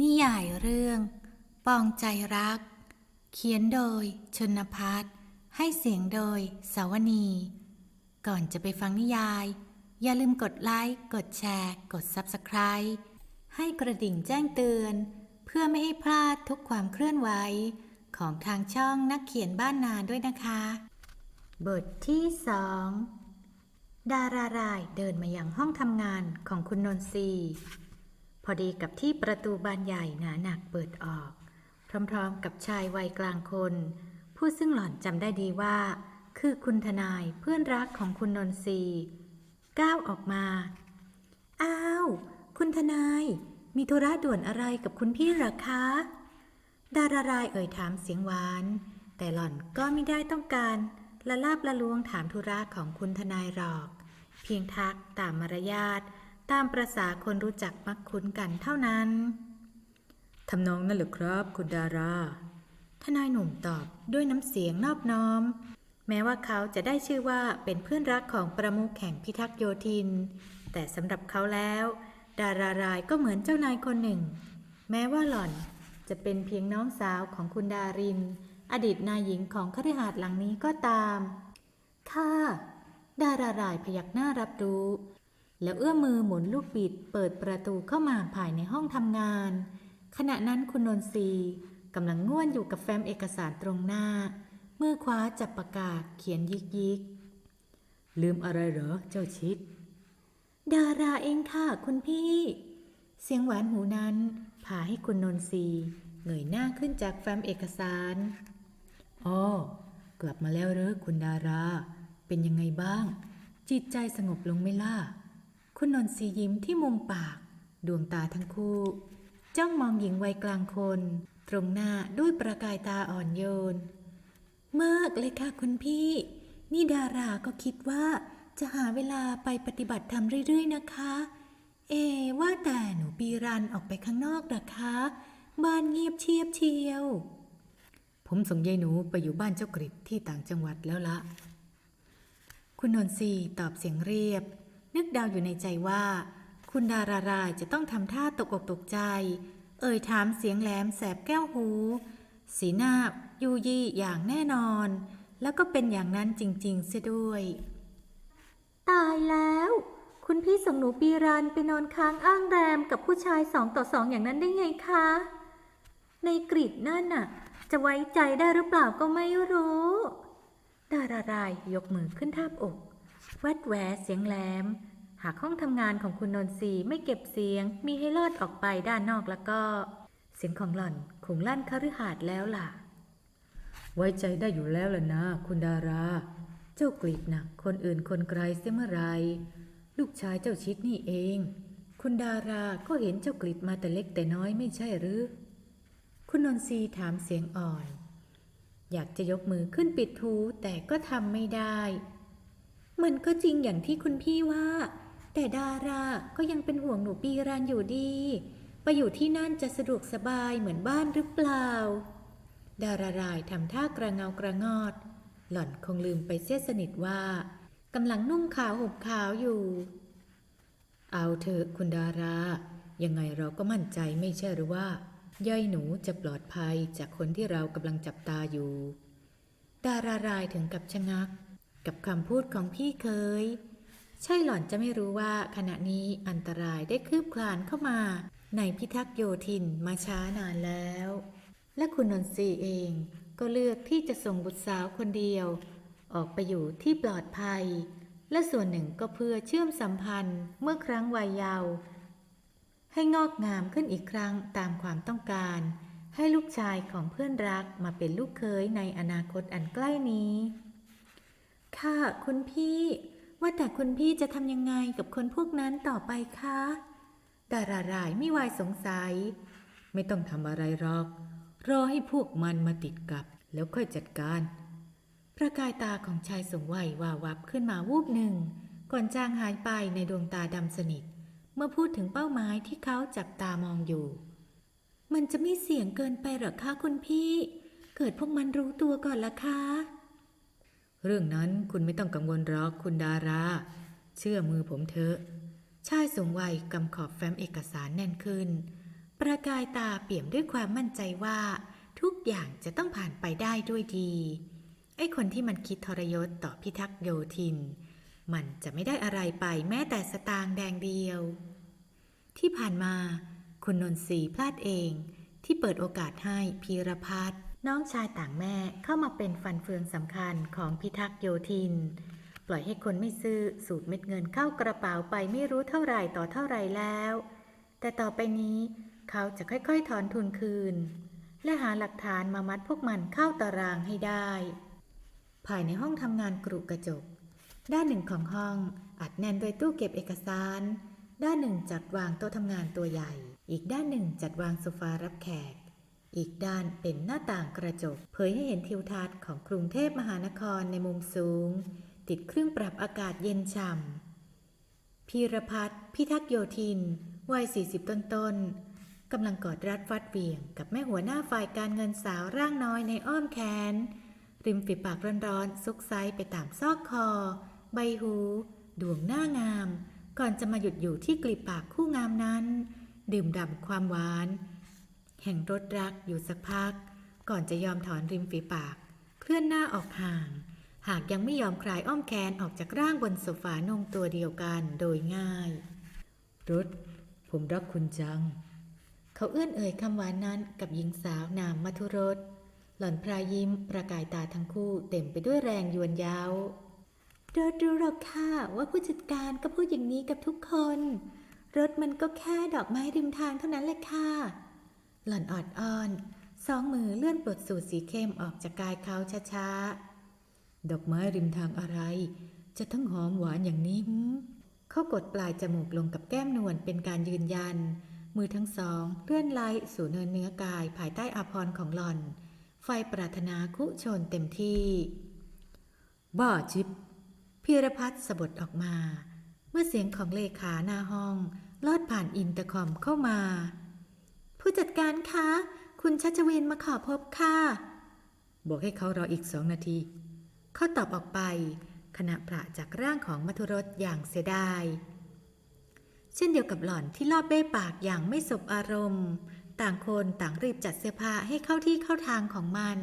นิยายเรื่อง ปองใจรัก เขียนโดยชนพัฒน์ให้เสียงโดยสาวนี ก่อนจะไปฟังนิยาย อย่าลืมกดไลค์กดแชร์ กด Subscribe ให้กระดิ่งแจ้งเตือน เพื่อไม่ให้พลาดทุกความเคลื่อนไหว ของทางช่องนักเขียนบ้านนาด้วยนะคะ บทที่สองดารารายเดินมาอยังห้องทำงานของคุณนนทรี พอดีกับที่ประตูบานใหญ่หนาหนักเปิดออก พร้อมๆ กับชายวัยกลางคน ผู้ซึ่งหล่อนจำได้ดีว่า คือคุณทนายเพื่อนรักของคุณนนทรีก้าวออกมา อ้าว คุณทนาย มีธุระด่วนอะไรกับคุณพี่หรอคะ ดารารายเอ่ยถามเสียงหวาน แต่หล่อนก็ไม่ได้ต้องการละลาบละลวงถามธุระของคุณทนายหรอก เพียงทักตามมารยาท ตามประษาคนรู้จักมักคุ้นกันเท่านั้นทำนองนั่นหรือครับคุณดารา ทนายหนุ่มตอบด้วยน้ำเสียงนอบน้อม แม้ว่าเขาจะได้ชื่อว่าเป็นเพื่อนรักของประมุขแห่งพิทักษ์โยธิน แต่สำหรับเขาแล้ว ดารารายก็เหมือนเจ้านายคนหนึ่ง แม้ว่าหล่อนจะเป็นเพียงน้องสาวของคุณดาริน อดีตนายหญิงของคฤหาสน์หลังนี้ก็ตาม ค่ะ ดารารายพยักหน้ารับรู้ แล้วเอื้อมมือหมุนลูกบิด เปิดประตูเข้ามาภายในห้องทำงาน ขณะนั้นคุณนนทรีกำลังง่วนอยู่กับแฟ้มเอกสารตรงหน้า มือคว้าจับปากกาเขียนยิกยิก ลืมอะไรเหรอเจ้าชิด ดาราเองค่ะคุณพี่ เสียงหวานหูนั้นพาให้คุณนนทรีเงยหน้าขึ้นจากแฟ้มเอกสารอ๋อกลับมาแล้วเหรอคุณดารา เป็นยังไงบ้าง จิตใจสงบลงไม่ล่ะ คุณนนทรียิ้มที่มุมปาก ดวงตาทั้งคู่ จ้องมองหญิงวัยกลางคน ตรงหน้าด้วยประกายตาอ่อนโยน มากเลยค่ะคุณพี่ นี่ดาราก็คิดว่าจะหาเวลาไปปฏิบัติธรรมเรื่อยๆนะคะ เอ ว่าแต่หนูปีรันออกไปข้างนอกหรอคะ บ้านเงียบเชียบเชียว ผมส่งยายหนูไปอยู่บ้านเจ้ากริดที่ต่างจังหวัดแล้วละ คุณนนทรีตอบเสียงเรียบ นึกเดาอยู่ในใจว่า คุณดารารายจะต้องทำท่าตกอกตกใจ เอ่ยถามเสียงแหลมแสบแก้วหู สีหน้ายูยี่อย่างแน่นอน แล้วก็เป็นอย่างนั้นจริง ๆ เสียด้วย ตายแล้ว คุณพี่ส่งหนูปีรันไปนอนค้างอ้างแรมกับผู้ชายสองต่อสองอย่างนั้นได้ไงคะ ในกริดนั่นน่ะ จะไว้ใจได้หรือเปล่าก็ไม่รู้ ดารารายยกมือขึ้นทาบอก แวดแหวเสียงแหลม หากห้องทำงานของคุณนนทรีไม่เก็บเสียง มีให้ลอดออกไปด้านนอกแล้วก็ เสียงของหล่อนคงลั่นคฤหาสน์แล้วล่ะ ไว้ใจได้อยู่แล้วล่ะนะ คุณดารา เจ้ากรีดนะคนอื่นคนไกลเสียเมื่อไร ลูกชายเจ้าชิดนี่เอง คุณดาราก็เห็นเจ้ากรีดมาแต่เล็กแต่น้อยไม่ใช่หรือ คุณนนทรีถามเสียงอ่อน อยากจะยกมือขึ้นปิดทูแต่ก็ทำไม่ได้ มันก็จริงอย่างที่คุณพี่ว่า แต่ดาราก็ยังเป็นห่วงหนูปีรันอยู่ดี ไปอยู่ที่นั่นจะสะดวกสบายเหมือนบ้านหรือเปล่า ดารารายทำท่ากระเงากระงอด หล่อนคงลืมไปเสียสนิทว่ากำลังนุ่งขาวห่มขาวอยู่ เอาเถอะคุณดารา ยังไงเราก็มั่นใจไม่ใช่หรือว่ายายหนูจะปลอดภัยจากคนที่เรากำลังจับตาอยู่ ดารารายถึงกับชะงัก กับคำพูดของพี่เคย ใช่หล่อนจะไม่รู้ว่าขณะนี้อันตรายได้คืบคลานเข้ามา ในพิทักษ์โยธินมาช้านานแล้ว และคุณนนทรีเองก็เลือกที่จะส่งบุตรสาวคนเดียว ออกไปอยู่ที่ปลอดภัย และส่วนหนึ่งก็เพื่อเชื่อมสัมพันธ์เมื่อครั้งวัยเยาว์ให้งอกงามขึ้นอีกครั้งตามความต้องการ ให้ลูกชายของเพื่อนรักมาเป็นลูกเคยในอนาคตอันใกล้นี้ ค่ะคุณพี่ ว่าแต่คุณพี่จะทำยังไงกับคนพวกนั้นต่อไปคะดารารายไม่วายสงสัย ไม่ต้องทำอะไรหรอก รอให้พวกมันมาติดกับ แล้วค่อยจัดการ ประกายตาของชายสูงวัยวาวับขึ้นมาวูบหนึ่ง ก่อนจางหายไปในดวงตาดำสนิท เมื่อพูดถึงเป้าหมายที่เขาจับตามองอยู่ มันจะไม่เสี่ยงเกินไปหรอคะคุณพี่ เกิดพวกมันรู้ตัวก่อนละคะ เรื่องนั้นคุณไม่ต้องกังวลหรอกคุณดารา เชื่อมือผมเถอะ ชายสูงวัยกำขอบแฟ้มเอกสารแน่นขึ้น ประกายตาเปี่ยมด้วยความมั่นใจว่า ทุกอย่างจะต้องผ่านไปได้ด้วยดี ไอ้คนที่มันคิดทรยศต่อพิทักษ์โยธิน มันจะไม่ได้อะไรไปแม้แต่สตางค์แดงเดียว ที่ผ่านมาคุณนนทรีพลาดเองที่เปิดโอกาสให้พีรพัฒน์ น้องชายต่างแม่เข้ามาเป็นฟันเฟืองสำคัญของพิทักษ์โยธิน ปล่อยให้คนไม่ซื่อสูดเม็ดเงินเข้ากระเป๋าไปไม่รู้เท่าไหร่ต่อเท่าไรแล้ว แต่ต่อไปนี้เขาจะค่อยๆ ถอนทุนคืน และหาหลักฐานมามัดพวกมันเข้าตารางให้ได้ ภายในห้องทำงานกรุกระจก ด้านหนึ่งของห้องอัดแน่นด้วยตู้เก็บเอกสาร ด้านหนึ่งจัดวางโต๊ะทำงานตัวใหญ่ อีกด้านหนึ่งจัดวางโซฟารับแขก อีกด้านเป็นหน้าต่างกระจก เผยให้เห็นทิวทัศน์ของกรุงเทพมหานครในมุมสูง ติดเครื่องปรับอากาศเย็นฉ่ำพีรพัฒน์พิทักษ์โยธิน วัย 40 ต้นต้นกำลังกอดรัดฟัดเวี่ยง กับแม่หัวหน้าฝ่ายการเงินสาวร่างน้อยในอ้อมแขน ริมฝีปากร้อนๆซุกไซไปตามซอกคอ ใบหู ดวงหน้างาม ก่อนจะมาหยุดอยู่ที่กลีบปากคู่งามนั้น ดื่มด่ำความหวาน แห่งรสรักอยู่สักพัก ก่อนจะยอมถอนริมฝีปาก เคลื่อนหน้าออกห่าง หากยังไม่ยอมคลายอ้อมแขนออกจากร่างบนโซฟานงตัวเดียวกันโดยง่ายรถผมรักคุณจัง เขาเอื้อนเอ่ยคำหวานนั้นกับหญิงสาวนามมัทุรส หล่อนพรายิ้มประกายตาทั้งคู่เต็มไปด้วยแรงยวนย้ารถรู้หรอกค่ะว่าผู้จัดการก็พูดอย่างนี้กับทุกคน รถมันก็แค่ดอกไม้ริมทางเท่านั้นแหละค่ะ หล่อนออดอ้อน สองมือเลื่อนปลดสูตรสีเข้มออกจากกายเขาช้าๆ ดอกไม้ริมทางอะไร จะทั้งหอมหวานอย่างนี้เขากดปลายจมูกลงกับแก้มนวลเป็นการยืนยัน มือทั้งสองเลื่อนไล่สู่เนินเนื้อกายภายใต้อาภรณ์ของหล่อน ไฟปรารถนาคุชนเต็มที่ บ้าชิบพีรพัฒน์สะบดออกมา เมื่อเสียงของเลขาหน้าห้องลอดผ่านอินเตอร์คอมเข้ามา ผู้จัดการคะ คุณชัชวินมาขอพบค่ะ บอกให้เขารออีกสองนาที เขาตอบออกไป ขณะพระจากร่างของมัทุรสอย่างเสียดาย เช่นเดียวกับหล่อนที่ลอบเบ้ปากอย่างไม่สบอารมณ์ ต่างคนต่างรีบจัดเสื้อผ้าให้เข้าที่เข้าทางของมัน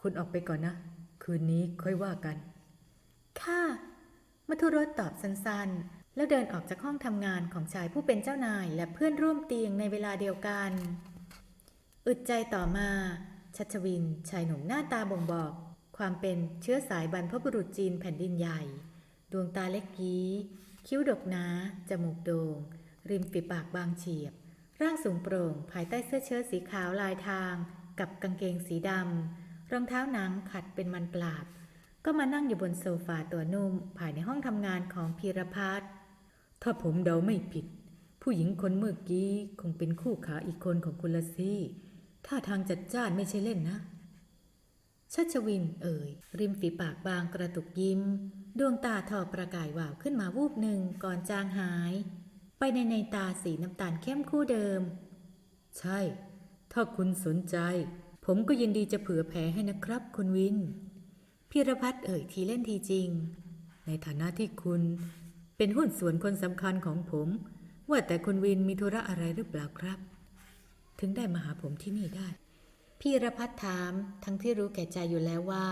คุณออกไปก่อนนะ คืนนี้ค่อยว่ากัน ค่ะมัทุรสตอบสั้นๆ แล้วเดินออกจากห้องทำงานของชายผู้เป็นเจ้านายและเพื่อนร่วมเตียงในเวลาเดียวกัน อึดใจต่อมา ชัชวิน ชายหนุ่มหน้าตาบ่งบอก ความเป็นเชื้อสายบรรพบุรุษจีนแผ่นดินใหญ่ ดวงตาเล็กยี้ คิ้วดกหนา จมูกโดง่ง ริมฝีปากบางเฉียบ ร่างสูงโปร่ง ภายใต้เสื้อเชิ้ตสีขาวลายทาง กับกางเกงสีดำรองเท้าหนังขัดเป็นมันปราบ ก็มานั่งอยู่บนโซฟาตัวนุ่มภายในห้องทำงานของพีรพัฒน์ ถ้าผมเดาไม่ผิด ผู้หญิงคนเมื่อกี้คงเป็นคู่ขาอีกคนของคุณละสิถ้าทางจัดจ้านไม่ใช่เล่นนะชัชวินเอ่ย ริมฝีปากบางกระตุกยิ้ม ดวงตาทอประกายวาวขึ้นมาวูบหนึ่งก่อนจางหาย ไปในในตาสีน้ำตาลเข้มคู่เดิม ใช่ ถ้าคุณสนใจ ผมก็ยินดีจะเผื่อแผ่ให้นะครับคุณวินพีรพัฒน์เอ่ยทีเล่นทีจริง ในฐานะที่คุณ เป็นหุ้นส่วนคนสำคัญของผม ว่าแต่คุณวินมีธุระอะไรหรือเปล่าครับ ถึงได้มาหาผมที่นี่ได้ พีรพัฒน์ถามทั้งที่รู้แก่ใจอยู่แล้วว่า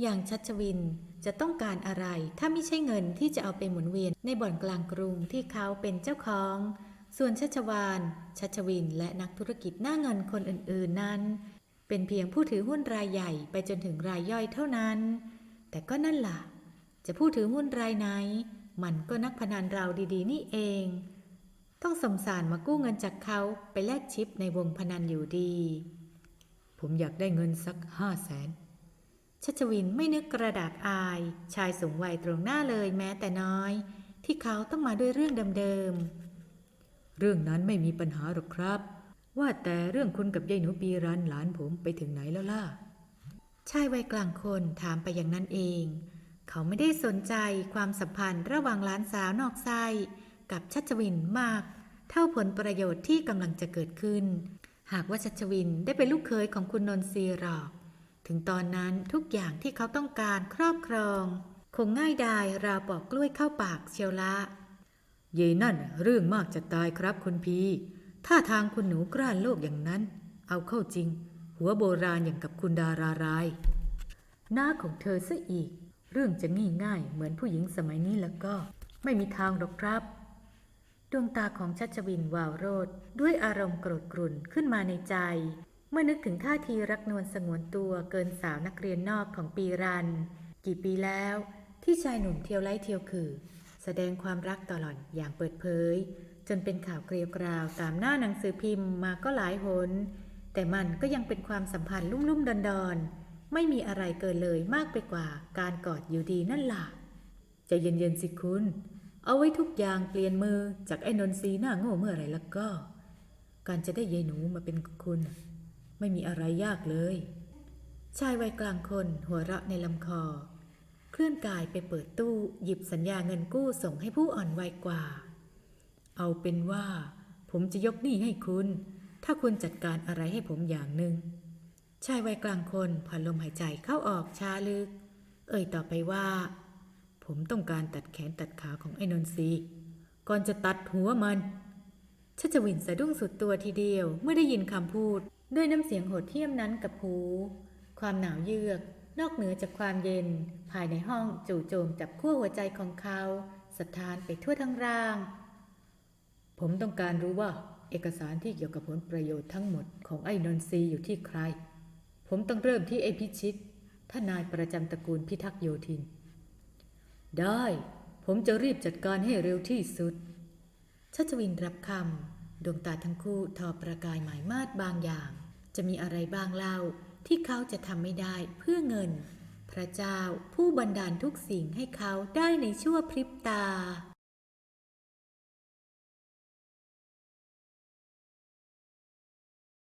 อย่างชัชวินจะต้องการอะไร ถ้าไม่ใช่เงินที่จะเอาไปหมุนเวียนในบ่อนกลางกรุงที่เขาเป็นเจ้าของ ส่วนชัชวานชัชวิน และนักธุรกิจหน้าเงินคนอื่น ๆนั้น เป็นเพียงผู้ถือหุ้นรายใหญ่ไปจนถึงรายย่อยเท่านั้น แต่ก็นั่นล่ะ จะผู้ถือหุ้นรายไหน มันก็นักพนันเราดีๆ นี่เอง ต้องสมสารมากู้เงินจากเขาไปแลกชิปในวงพนันอยู่ดี ผมอยากได้เงินสักห้าแสนชัชวินไม่นึกกระดากอาย ชายสูงวัยตรงหน้าเลยแม้แต่น้อย ที่เขาต้องมาด้วยเรื่องเดิมๆ เรื่องนั้นไม่มีปัญหาหรอกครับ ว่าแต่เรื่องคุณกับยายหนูปีรันหลานผมไปถึงไหนแล้วล่ะชายวัยกลางคนถามไปอย่างนั้นเอง เขาไม่ได้สนใจความสัมพันธ์ระหว่างหลานสาวนอกไส้กับชัชวินมาก เท่าผลประโยชน์ที่กำลังจะเกิดขึ้น หากว่าชัชวินได้เป็นลูกเคยของคุณนนทรีหรอก ถึงตอนนั้นทุกอย่างที่เขาต้องการครอบครอง คงง่ายดายราวปอกกล้วยเข้าปากเชียวละเยนั่นเรื่องมากจะตายครับคุณพีถ้าทางคุณหนูกล้านโลกอย่างนั้น เอาเข้าจริง หัวโบราณอย่างกับคุณดาราราย หน้าของเธอซะอีก เรื่องจะง่ายง่ายๆเหมือนผู้หญิงสมัยนี้แล้วก็ ไม่มีทางหรอกครับ ดวงตาของชัชวินวาวโรดด้วยอารมณ์โกรธกรุ่นขึ้นมาในใจ เมื่อนึกถึงท่าทีรักนวลสงวนตัวเกินสาวนักเรียนนอกของปีรัน กี่ปีแล้ว ที่ชายหนุ่มเที่ยวไล่เที่ยวคือ แสดงความรักต่อหล่อนอย่างเปิดเผย จนเป็นข่าวเกลียวกราวตามหน้าหนังสือพิมพ์มาก็หลายหนแต่มันก็ยังเป็นความสัมพันธ์ลุ่มๆดอนๆ ไม่มีอะไรเกินเลยมากไปกว่าการกอดอยู่ดีนั่นล่ะใจเย็นๆสิคุณ เอาไว้ทุกอย่างเปลี่ยนมือจากไอ้นนทรีหน้าโง่เมื่อไรแล้วก็ การจะได้ยายหนูมาเป็นคุณ ไม่มีอะไรยากเลย ชายวัยกลางคนหัวเราะในลำคอ เคลื่อนกายไปเปิดตู้หยิบสัญญาเงินกู้ส่งให้ผู้อ่อนวัยกว่า เอาเป็นว่า ผมจะยกหนี้ให้คุณ ถ้าคุณจัดการอะไรให้ผมอย่างหนึ่ง ชายวัยกลางคนผ่อนลมหายใจเข้าออกช้าลึก เอ่ยต่อไปว่า ผมต้องการตัดแขนตัดขาของไอ้นนทรีก่อนจะตัดหัวมันชัชวินสะดุ้งสุดตัวทีเดียวเมื่อได้ยินคำพูด ด้วยน้ำเสียงโหดเหี้ยมนั้นกับหูความหนาวเยือก นอกเหนือจากความเย็น ภายในห้องจู่โจมจับขั้วหัวใจของเขาสถานไปทั่วทั้งร่าง ผมต้องการรู้ว่าเอกสารที่เกี่ยวกับผลประโยชน์ทั้งหมดของไอ้นนทรีอยู่ที่ใคร ผมต้องเริ่มที่ไอพิชิตท่านนายประจำตระกูลพิทักษ์โยธิน ได้ ผมจะรีบจัดการให้เร็วที่สุด ชัชวินรับคำดวงตาทั้งคู่ทอประกายหมายมาดบางอย่าง จะมีอะไรบ้างเล่าที่เขาจะทำไม่ได้เพื่อเงิน พระเจ้าผู้บันดาลทุกสิ่งให้เขาได้ในชั่วพริบตา